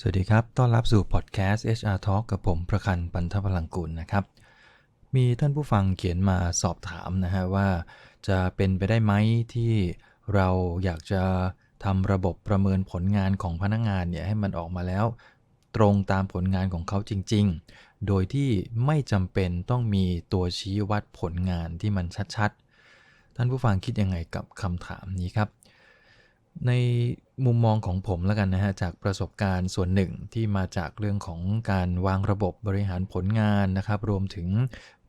สวัสดีครับ ต้อนรับสู่พอดแคสต์ HR Talk กับผมประคันปันทพลังกุลนะครับ มีท่านผู้ฟังเขียนมาสอบถามนะฮะว่าจะเป็นไปได้ไหมที่เราอยากจะทำระบบประเมินผลงานของพนักงานเนี่ยให้มันออกมาแล้ว ตรงตามผลงานของเขาจริง ๆ โดยที่ไม่จำเป็นต้องมีตัวชี้วัดผลงานที่มันชัดๆ ท่านผู้ฟังคิดยังไงกับคำถามนี้ครับ ในมุมมองของผมแล้วกันนะฮะ จากประสบการณ์ส่วนหนึ่งที่มาจากเรื่องของการวางระบบบริหารผลงานนะครับ รวมถึง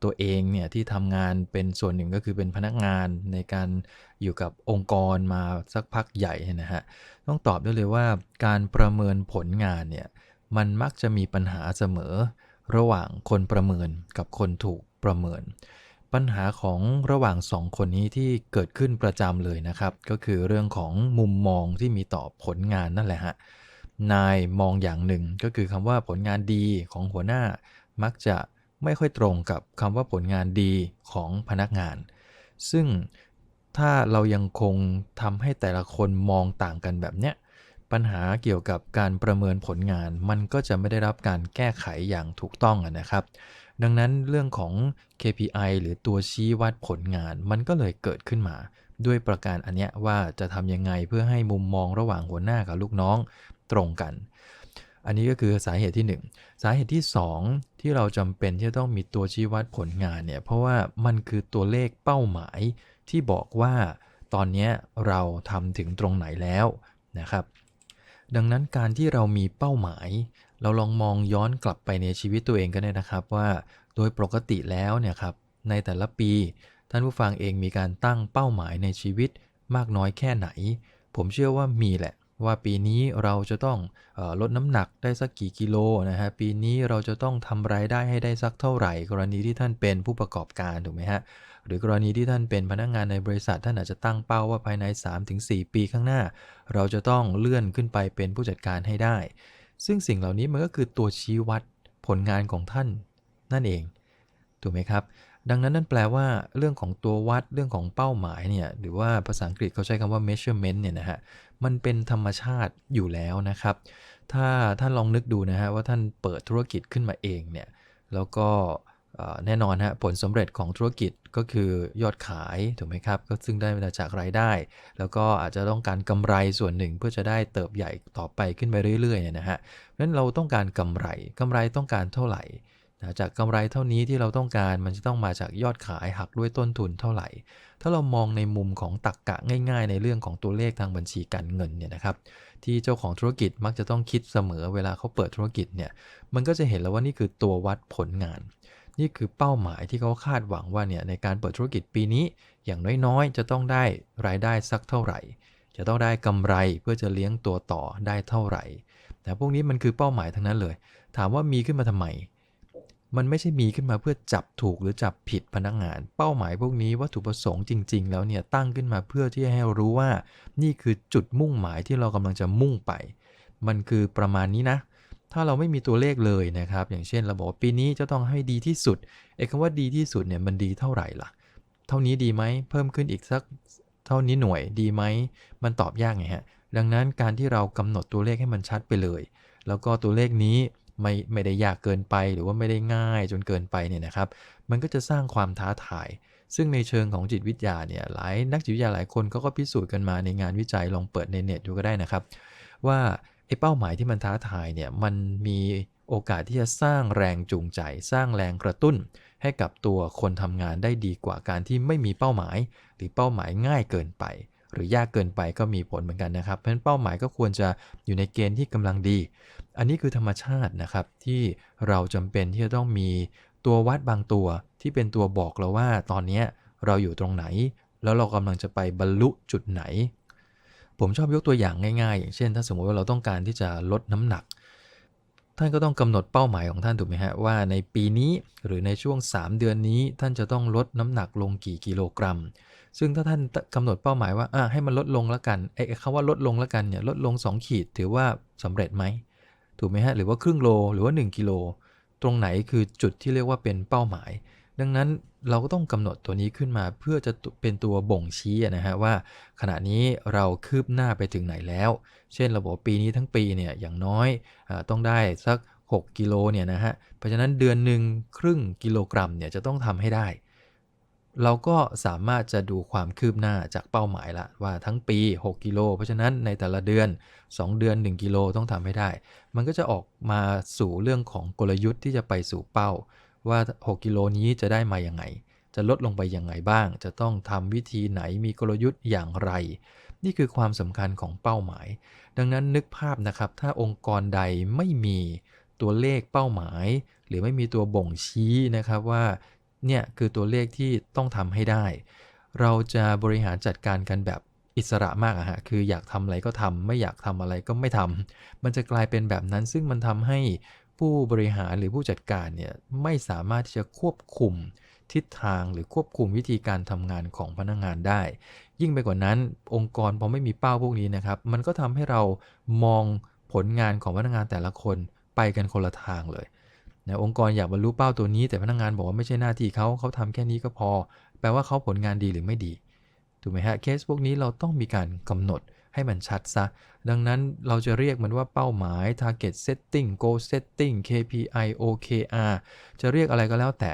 ตัวเองเนี่ยที่ทำงานเป็นส่วนหนึ่งก็คือเป็นพนักงานในการอยู่กับองค์กรมาสักพักใหญ่นะฮะ ต้องตอบได้เลยว่าการประเมินผลงานเนี่ยมันมักจะมีปัญหาเสมอระหว่างคนประเมินกับคนถูกประเมิน ปัญหาของระหว่างสองคนนี้ที่เกิดขึ้นประจำเลยนะครับ ก็คือเรื่องของมุมมองที่มีต่อผลงานนั่นแหละฮะนายมองอย่างหนึ่งก็คือคำว่าผลงานดีของหัวหน้า มักจะไม่ค่อยตรงกับคำว่าผลงานดีของพนักงาน ซึ่งถ้าเรายังคงทำให้แต่ละคนมองต่างกันแบบเนี้ยปัญหาเกี่ยวกับการประเมินผลงาน มันก็จะไม่ได้รับการแก้ไขอย่างถูกต้องนะครับ ดังนั้นเรื่องของ KPI หรือตัวชี้วัดผลงานมันก็เลยเกิดขึ้นมา ด้วยประการอันเนี้ยว่าจะทำยังไงเพื่อให้มุมมองระหว่างหัวหน้ากับลูกน้องตรงกัน อันนี้ก็คือสาเหตุที่ 1 สาเหตุที่ 2 ที่เราจำเป็นที่จะต้องมีตัวชี้วัดผลงานเนี่ยเพราะว่ามันคือตัวเลขเป้าหมายที่บอกว่าตอนนี้เราทำถึงตรงไหนแล้วนะครับดังนั้นการที่เรามีเป้าหมาย เราลองมองย้อนกลับไปในชีวิตตัวเองก็ได้นะครับว่า โดยปกติแล้วเนี่ยครับในแต่ละปี ท่านผู้ฟังเองมีการตั้งเป้าหมายในชีวิตมากน้อยแค่ไหน ผมเชื่อว่ามีแหละว่าปีนี้เราจะต้องออลดน้ำหนักได้สักกี่กิโลนะฮะปีนี้เราจะต้องทำรายได้ให้ได้สักเท่าไหร่ กรณีที่ท่านเป็นผู้ประกอบการถูกไหมฮะหรือกรณีที่ท่านเป็นพนักงงานในบริษัท ท่านอาจจะตั้งเป้าว่าภายใน 3-4 ปีข้างหน้า เราจะต้องเลื่อนขึ้นไปเป็นผู้จัดการให้ได้ ซึ่งสิ่งเหล่านี้มันก็คือตัวชี้วัดผลงานของท่านนั่นเอง ถูกไหมครับ ดังนั้นนั่นแปลว่าเรื่องของตัววัดเรื่องของเป้าหมายเนี่ยหรือว่าภาษาอังกฤษเขาใช้คำว่า measurement เนี่ยนะฮะมันเป็นธรรมชาติอยู่แล้วนะครับ ถ้าท่านลองนึกดูนะฮะว่าท่านเปิดธุรกิจขึ้นมาเองเนี่ยแล้วก็ แน่นอนฮะผลสำเร็จของธุรกิจก็คือยอดขายถูกไหมครับ ก็ซึ่งได้มาจากรายได้ แล้วก็อาจจะต้องการกำไรส่วนหนึ่งเพื่อจะได้เติบใหญ่ต่อไปขึ้นไปเรื่อยๆเนี่ยนะฮะเพราะฉะนั้นเราต้องการกำไรกำไรต้องการเท่าไหร่นะจากกำไรเท่านี้ที่เราต้องการมันจะต้องมาจากยอดขายหักด้วยต้นทุนเท่าไหร่ ถ้าเรามองในมุมของตักกะง่าย ๆ ในเรื่องของตัวเลขทางบัญชีการเงินเนี่ยนะครับ ที่เจ้าของธุรกิจมักจะต้องคิดเสมอเวลาเขาเปิดธุรกิจเนี่ย มันก็จะเห็นแล้วว่านี่คือตัววัดผลงาน นี่คือเป้าหมายที่เขาคาดหวังว่าเนี่ยในการเปิดธุรกิจปีนี้ อย่างน้อยๆ จะต้องได้รายได้สักเท่าไหร่ จะต้องได้กำไรเพื่อจะเลี้ยงตัวต่อได้เท่าไหร่ แต่พวกนี้มันคือเป้าหมายทั้งนั้นเลย ถามว่ามีขึ้นมาทำไม มันไม่ใช่มีขึ้นมาเพื่อจับถูกหรือจับผิดพนักงาน เป้าหมายพวกนี้วัตถุประสงค์จริง ๆ แล้วเนี่ยตั้งขึ้นมาเพื่อที่ให้รู้ว่า นี่คือจุดมุ่งหมายที่เรากำลังจะมุ่งไป มันคือประมาณนี้นะ ถ้าเราไม่มีตัวเลขเลยนะครับ อย่างเช่นเราบอกว่าปีนี้จะต้องให้ดีที่สุดไอ้คำว่าดีที่สุดเนี่ยมันดีเท่าไหร่ล่ะ เท่านี้ดีไหมเพิ่มขึ้นอีกสักเท่านี้หน่วยดีไหมมันตอบยากไงฮะดังนั้นการที่เรากำหนดตัวเลขให้มันชัดไปเลย แล้วก็ตัวเลขนี้ไม่ไม่ได้ยากเกินไปหรือว่าไม่ได้ง่ายจนเกินไปเนี่ยนะครับ มันก็จะสร้างความท้าทาย ซึ่งในเชิงของจิตวิทยาเนี่ยหลายนักจิตวิทยาหลายคนเขาก็พิสูจน์กันมาในงานวิจัยลองเปิดในเน็ตดูก็ได้นะครับ ว่า ไอ้เป้าหมายที่มันท้าทายเนี่ยมันมีโอกาสที่จะสร้างแรงจูงใจ สร้างแรงกระตุ้น ให้กับตัวคนทำงานได้ดีกว่าการที่ไม่มีเป้าหมาย หรือเป้าหมายง่ายเกินไป หรือยากเกินไปก็มีผลเหมือนกันนะครับเพราะฉะนั้นเป้าหมายก็ควรจะอยู่ในเกณฑ์ที่กำลังดี อันนี้คือธรรมชาตินะครับที่เราจำเป็นที่จะต้องมีตัววัดบางตัวที่เป็นตัวบอกเราว่าตอนนี้เราอยู่ตรงไหน แล้วเรากำลังจะไปบรรลุจุดไหน ผมชอบยกตัวอย่างง่ายๆ อย่างเช่น ถ้าสมมติว่าเราต้องการที่จะลดน้ำหนัก ท่านก็ต้องกำหนดเป้าหมายของท่านถูกไหมฮะว่าในปีนี้หรือในช่วง 3 เดือนนี้ ท่านจะต้องลดน้ำหนักลงกี่กิโลกรัม ซึ่งถ้าท่านกำหนดเป้าหมายว่าอะให้มันลดลงแล้วกันไอ้คำว่าลดลงแล้วกันเนี่ยลดลง 2 ขีดถือว่าสำเร็จไหมถูกไหมฮะหรือว่าครึ่งโลหรือว่า 1 กิโล ตรงไหนคือจุดที่เรียกว่าเป็นเป้าหมาย ดังนั้น เราก็ต้องกำหนดตัวนี้ขึ้นมาเพื่อจะเป็นตัวบ่งชี้นะฮะว่า ขณะนี้เราคืบหน้าไปถึงไหนแล้ว เช่นเราบอกปีนี้ทั้งปีเนี่ยอย่างน้อยอต้องได้สัก 6 กิโลเนี่ยนะฮะเพราะฉะนั้นเดือนหนึ่งครึ่งกิโลกรัมเนี่ยจะต้องทำให้ได้ เราก็สามารถจะดูความคืบหน้าจากเป้าหมายละว่าทั้งปี 6 กิโล เพราะฉะนั้นในแต่ละเดือน 2 เดือน 1 กิโลต้องทำให้ได้ มันก็จะออกมาสู่เรื่องของกลยุทธ์ที่จะไปสู่เป้า ว่า 6 กิโลนี้จะได้มาอย่างไง จะลดลงไปอยังไงบ้าง จะต้องทำวิธีไหนมีกลยุทธ์อย่างไร นี่คือความสำคัญของเป้าหมาย ดังนั้นนึกภาพนะครับ ถ้าองค์กรใดไม่มีตัวเลขเป้าหมาย หรือไม่มีตัวบ่งชี้นะครับว่าเนี่ยคือตัวเลขที่ต้องทำให้ได้ เราจะบริหารจัดการกันแบบอิสระมากอะฮะ คืออยากทำอะไรก็ทำไม่อยากทำอะไรก็ไม่ทำมันจะกลายเป็นแบบนั้นซึ่งมันทำให้ ผู้บริหารหรือผู้จัดการเนี่ยไม่สามารถที่จะควบคุมทิศทางหรือควบคุมวิธีการทำงานของพนักงงานได้ ยิ่งไปกว่านั้นองค์กรพอไม่มีเป้าพวกนี้นะครับ มันก็ทำให้เรามองผลงานของพนักงานแต่ละคนไปกันคนละทางเลยนะองค์กรอยากบรรลุเป้าตัวนี้ แต่พนักงานบอกว่าไม่ใช่หน้าที่เขาเขาทำแค่นี้ก็พอ แปลว่าเขาผลงานดีหรือไม่ดีถูกไหมฮะเคสพวกนี้เราต้องมีการกำหนด ให้มันชัดซะ ดังนั้นเราจะเรียกมันว่าเป้าหมาย target setting goal setting KPI OKR จะเรียกอะไรก็แล้วแต่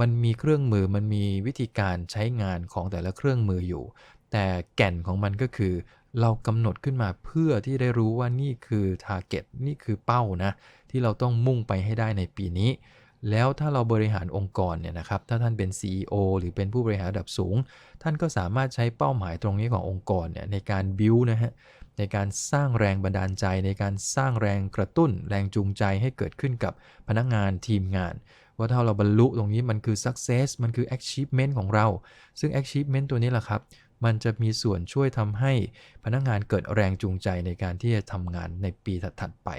มันมีเครื่องมือมันมีวิธีการใช้งานของแต่ละเครื่องมืออยู่ แต่แก่นของมันก็คือ เรากำหนดขึ้นมาเพื่อที่ได้รู้ว่านี่คือ target นี่คือเป้านะ ที่เราต้องมุ่งไปให้ได้ในปีนี้ แล้วถ้าเราบริหารองค์กรเนี่ยนะครับ ถ้าท่านเป็น CEO หรือเป็นผู้บริหารระดับสูง ท่านก็สามารถใช้เป้าหมายตรงนี้ขององค์กรเนี่ยในการบิวนะฮะ ในการสร้างแรงบันดาลใจ ในการสร้างแรงกระตุ้น แรงจูงใจให้เกิดขึ้นกับพนักงานทีมงาน ว่าถ้าเราบรรลุตรงนี้มันคือ success มันคือ achievement ของเรา ซึ่ง achievement ตัวนี้แหละครับ มันจะมีส่วนช่วยทำให้พนักงานเกิดแรงจูงใจในการที่จะทำงานในปีถัดๆไป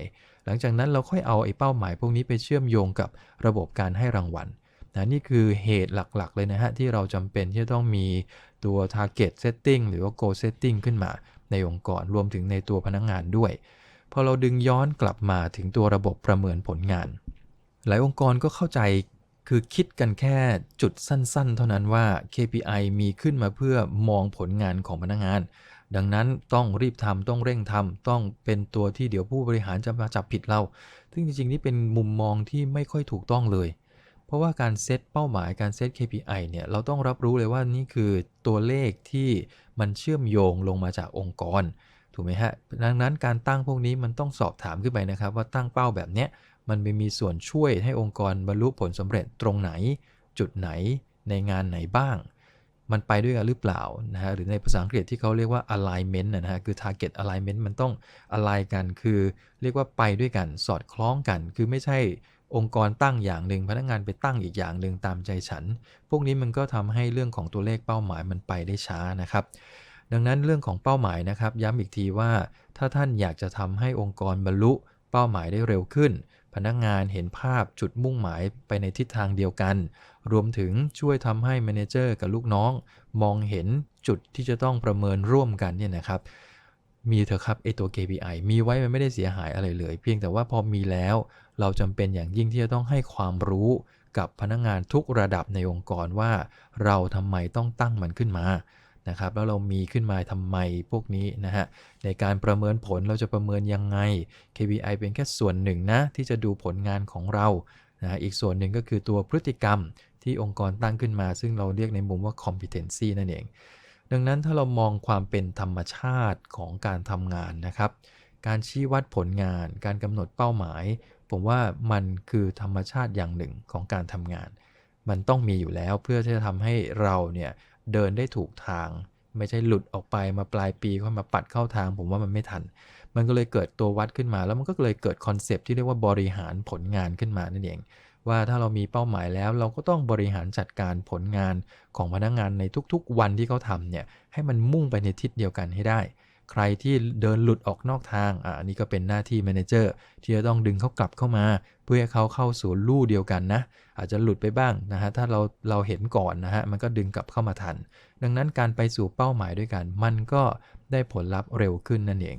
หลังจากนั้นเราค่อยเอาไอ้เป้าหมายพวกนี้ไปเชื่อมโยงกับระบบการให้รางวัลนะนี่คือเหตุหลักๆ เลยนะฮะ ที่เราจำเป็นที่จะต้องมีตัว target setting หรือว่า goal setting ขึ้นมาในองค์กรรวมถึงในตัวพนักงงานด้วย พอเราดึงย้อนกลับมาถึงตัวระบบประเมินผลงาน หลายองค์กรก็เข้าใจ คือคิดกันแค่จุดสั้นๆ เท่านั้นว่า KPI มีขึ้นมาเพื่อมองผลงานของพนักงาน ดังนั้นต้องรีบทำต้องเร่งทำต้องเป็นตัวที่เดี๋ยวผู้บริหารจะมาจับผิดเรา ซึ่งจริงๆ นี่เป็นมุมมองที่ไม่ค่อยถูกต้องเลย เพราะว่าการเซตเป้าหมายการเซต KPI เนี่ยเราต้องรับรู้เลยว่านี่คือตัวเลขที่มันเชื่อมโยงลงมาจากองค์กรถูกไหมฮะ ดังนั้นการตั้งพวกนี้มันต้องสอบถามขึ้นไปนะครับ ว่าตั้งเป้าแบบเนี้ย มันไปมีส่วนช่วยให้องค์กรบรรลุผลสำเร็จตรงไหน จุดไหนในงานไหนบ้าง มันไปด้วยกันหรือเปล่านะฮะหรือในภาษาอังกฤษที่เขาเรียกว่า alignment นะฮะคือ target alignment มันต้อง align กันคือเรียกว่าไปด้วยกันสอดคล้องกัน คือไม่ใช่องค์กรตั้งอย่างหนึ่งพนักงงานไปตั้งอีกอย่างหนึ่งตามใจฉัน พวกนี้มันก็ทำให้เรื่องของตัวเลขเป้าหมายมันไปได้ช้านะครับ ดังนั้นเรื่องของเป้าหมายนะครับ ย้ำอีกทีว่า ถ้าท่านอยากจะทำให้องค์กรบรรลุเป้าหมายได้เร็วขึ้น พนักงงานเห็นภาพจุดมุ่งหมายไปในทิศทางเดียวกัน รวมถึงช่วยทำให้แมเนเจอร์กับลูกน้อง มองเห็นจุดที่จะต้องประเมินร่วมกันเนี่ยนะครับ มีเถอะครับไอตัว KPI มีไว้มันไม่ได้เสียหายอะไรเลย เพียงแต่ว่าพอมีแล้ว เราจำเป็นอย่างยิ่งที่จะต้องให้ความรู้กับพนักงงานทุกระดับในองค์กรว่า เราทำไมต้องตั้งมันขึ้นมา นะครับแล้วเรามีขึ้นมาทำไมพวกนี้นะฮะในการประเมินผลเราจะประเมินยังไง KPI เป็นแค่ส่วนหนึ่งนะที่จะดูผลงานของเรานะอีกส่วนหนึ่งก็คือตัวพฤติกรรมที่องค์กรตั้งขึ้นมา ซึ่งเราเรียกในมุมว่า competency นั่นเอง ดังนั้นถ้าเรามองความเป็นธรรมชาติของการทำงานนะครับ การชี้วัดผลงาน การกำหนดเป้าหมาย ผมว่ามันคือธรรมชาติอย่างหนึ่งของการทำงาน มันต้องมีอยู่แล้วเพื่อที่จะทำให้เราเนี่ย เดินได้ถูกทาง ไม่ใช่หลุดออกไปมาปลายปีก็มาปัดเข้าทาง ผมว่ามันไม่ทัน มันก็เลยเกิดตัววัดขึ้นมา แล้วมันก็เลยเกิดคอนเซปที่เรียกว่าบริหารผลงานขึ้นมานั่นเอง ว่าถ้าเรามีเป้าหมายแล้ว เราก็ต้องบริหารจัดการผลงานของพนักงงานในทุกๆ วันที่เขาทำเนี่ยให้มันมุ่งไปในทิศเดียวกันให้ได้ ใครที่เดินหลุดออกนอกทางอ่านี่ก็เป็นหน้าที่แมเนเจอร์ที่จะต้องดึงเขากลับเข้ามา เพื่อให้เขาเข้าสู่ลู่เดียวกันนะ อาจจะหลุดไปบ้างนะฮะถ้าเราเราเห็นก่อนนะฮะมันก็ดึงกลับเข้ามาทัน ดังนั้นการไปสู่เป้าหมายด้วยกัน มันก็ได้ผลลัพธ์เร็วขึ้นนั่นเอง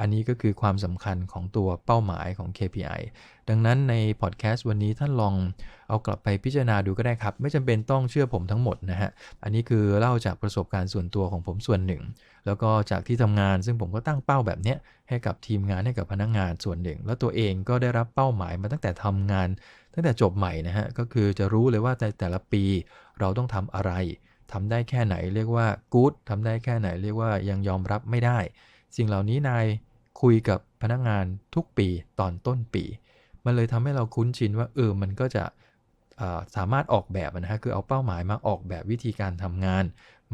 อันนี้ก็คือความสำคัญของตัวเป้าหมายของ KPI ดังนั้นในพอดแคสต์วันนี้ท่านลองเอากลับไปพิจารณาดูก็ได้ครับ ไม่จำเป็นต้องเชื่อผมทั้งหมดนะฮะ อันนี้คือเล่าจากประสบการณ์ส่วนตัวของผมส่วนหนึ่ง แล้วก็จากที่ทำงานซึ่งผมก็ตั้งเป้าแบบนี้ให้กับทีมงานให้กับพนักงงานส่วนหนึ่ง แล้วตัวเองก็ได้รับเป้าหมายมาตั้งแต่ทำงาน ตั้งแต่จบใหม่นะฮะก็คือจะรู้เลยว่าในแต่ละปีเราต้องทำอะไรทำได้แค่ไหนเรียกว่ากู๊ดทำได้แค่ไหนเรียกว่ายังยอมรับไม่ได้ สิ่งเหล่านี้นายคุยกับพนักงานทุกปีตอนต้นปี มันเลยทำให้เราคุ้นชินว่าเออมันก็จะสามารถออกแบบนะฮะคือเอาเป้าหมายมาออกแบบวิธีการทำงาน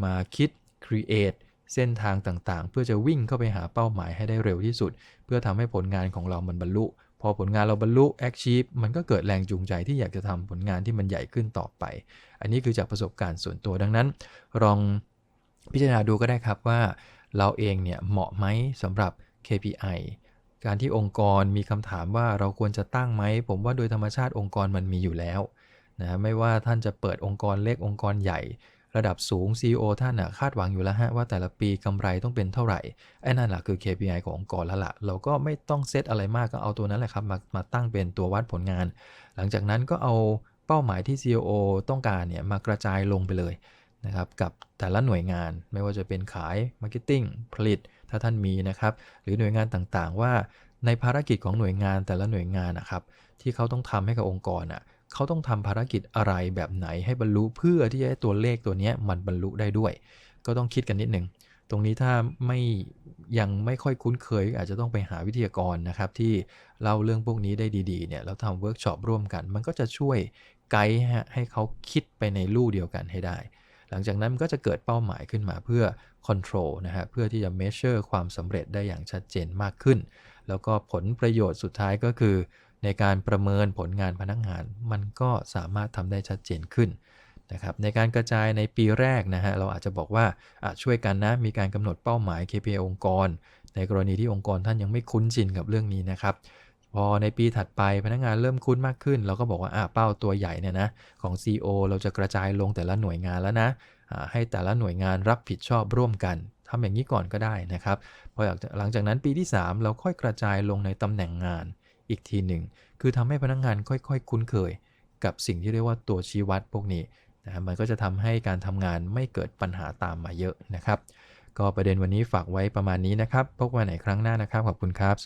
มาคิด create เส้นทางต่างๆ เพื่อจะวิ่งเข้าไปหาเป้าหมายให้ได้เร็วที่สุด เพื่อทำให้ผลงานของเรามันบรรลุ พอผลงานเราบรรลุ achieve มันก็เกิดแรงจูงใจที่อยากจะทำผลงานที่มันใหญ่ขึ้นต่อไป อันนี้คือจากประสบการณ์ส่วนตัวดังนั้นลองพิจารณาดูก็ได้ครับว่า เราเองเนี่ยเหมาะไหมสำหรับ KPI การที่องค์กรมีคำถามว่าเราควรจะตั้งไหม ผมว่าโดยธรรมชาติองค์กรมันมีอยู่แล้วนะไม่ว่าท่านจะเปิดองค์กรเล็กองค์กรใหญ่ ระดับสูง CEO ท่านนะคาดหวังอยู่แล้วฮะว่าแต่ละปีกำไรต้องเป็นเท่าไหร่ไอ้นั่นแหละคือ KPI ขององค์กรแล้วละ่ะ เราก็ไม่ต้องเซตอะไรมากก็เอาตัวนั้นแหละครับมามาตั้งเป็นตัววัดผลงาน หลังจากนั้นก็เอาเป้าหมายที่ CEO ต้องการเนี่ยมากระจายลงไปเลย นะครับกับแต่ละหน่วยงานไม่ว่าจะเป็นขาย Marketing ผลิตถ้าท่านมีนะครับหรือหน่วยงานต่างๆ ว่าในภารกิจของหน่วยงานแต่ละหน่วยงานนะครับที่เขาต้องทำให้กับองค์กรอะเขาต้องทำภารกิจอะไรแบบไหนให้บรรลุเพื่อที่จะให้ตัวเลขตัวนี้มันบรรลุได้ด้วย ก็ต้องคิดกันนิดนึงตรงนี้ถ้าไม่ยังไม่ค่อยคุ้นเคย อาจจะต้องไปหาวิทยากรนะครับที่เล่าเรื่องพวกนี้ได้ดีๆเนี่ยแล้วทำเวิร์กช็อปร่วมกัน มันก็จะช่วยไกด์ให้เขาคิดไปในลู่เดียวกันให้ได้ หลังจากนั้นมันก็จะเกิดเป้าหมายขึ้นมาเพื่อ control นะฮะเพื่อที่จะ measure ความสำเร็จได้อย่างชัดเจนมากขึ้น แล้วก็ผลประโยชน์สุดท้ายก็คือ ในการประเมินผลงานพนักงาน มันก็สามารถทำได้ชัดเจนขึ้นนะครับในการกระจายในปีแรกนะฮะเราอาจจะบอกว่าช่วยกันนะมีการกำหนดเป้าหมาย KPI องค์กร ในกรณีที่องค์กรท่านยังไม่คุ้นชินกับเรื่องนี้นะครับ พอในปีถัดไปพนักงานเริ่มคุ้นมากขึ้น เราก็บอกว่าเป้าตัวใหญ่เนี่ยนะของ CEO เราจะกระจายลงแต่ละหน่วยงานแล้วนะให้แต่ละหน่วยงานรับผิดชอบร่วมกันทำอย่างนี้ก่อนก็ได้นะครับพอหลังจากนั้นปีที่ 3 เราค่อยกระจายลงในตำแหน่งงานอีกทีหนึ่ง คือทำให้พนักงงานค่อยๆคุ้นเคย กับสิ่งที่เรียกว่าตัวชี้วัดพวกนี้นะมันก็จะทำให้การทำงานไม่เกิดปัญหาตามมาเยอะนะครับ ก็ประเด็นวันนี้ฝากไว้ประมาณนี้นะครับ พบกันในครั้งหน้านะครับ ขอบคุณครับ